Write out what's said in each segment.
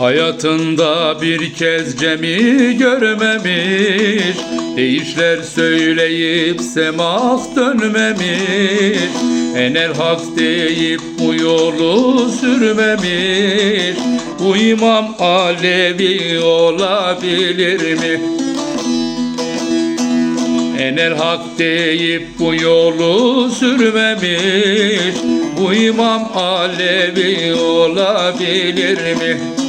Hayatında bir kez Cem'i görmemiş Değişler söyleyip semah dönmemiş Enel hak deyip bu yolu sürmemiş Bu imam Alevi olabilir mi? Enel hak deyip bu yolu sürmemiş Bu imam Alevi olabilir mi?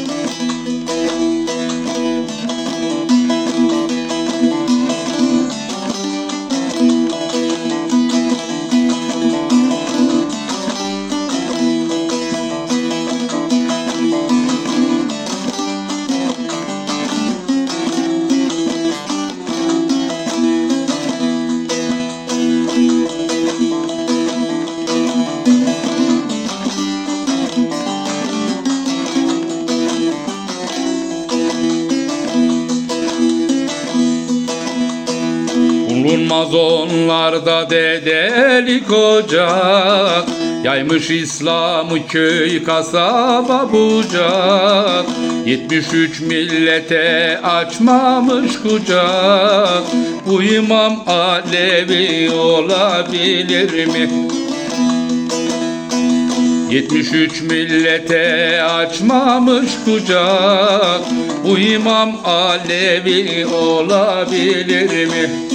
Bulunmaz onlarda dedelik ocak Yaymış İslam'ı köy kasaba bucak 73 millete açmamış kucak Bu imam Alevi olabilir mi? 73 millete açmamış kucak Bu imam Alevi olabilir mi?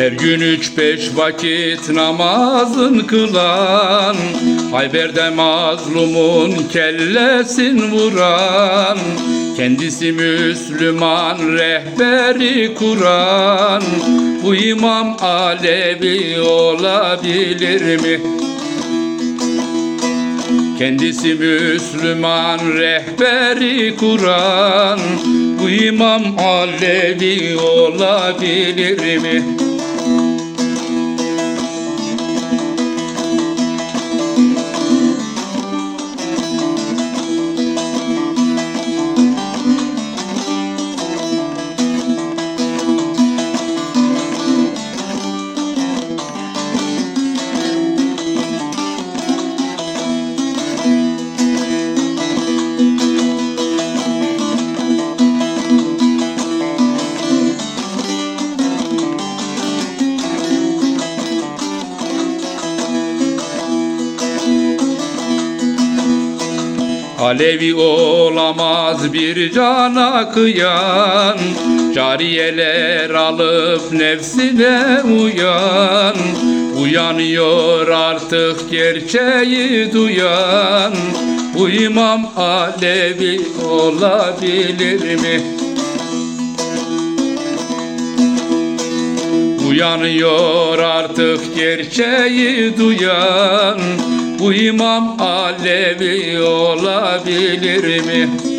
Her gün üç beş vakit namazın kılan Hayber'de mazlumun kellesin vuran Kendisi Müslüman rehberi Kur'an Bu imam Alevi olabilir mi? Kendisi Müslüman rehberi Kur'an Bu imam Alevi olabilir mi? Alevi olamaz bir cana kıyan. Cariyeler alıp nefsine uyan. Uyanıyor artık gerçeği duyan. Bu imam Alevi olabilir mi? Uyanıyor artık gerçeği duyan Bu imam Alevi olabilir mi?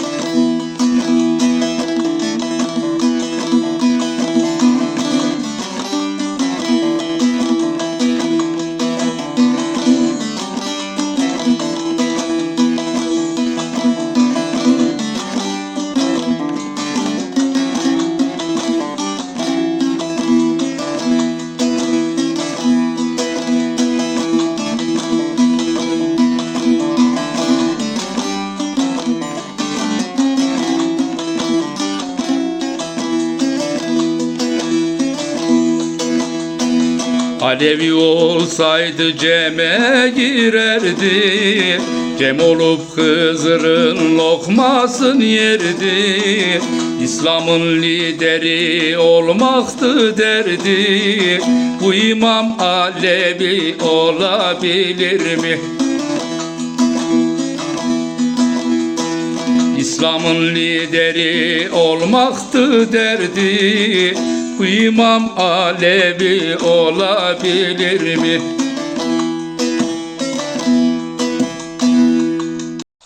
Alevi olsaydı Cem'e girerdi Cem olup Hızır'ın lokmasını yerdi. İslam'ın lideri olmaktı derdi. Bu imam Alevi olabilir mi? İslam'ın lideri olmaktı derdi imam Alevi olabilir mi?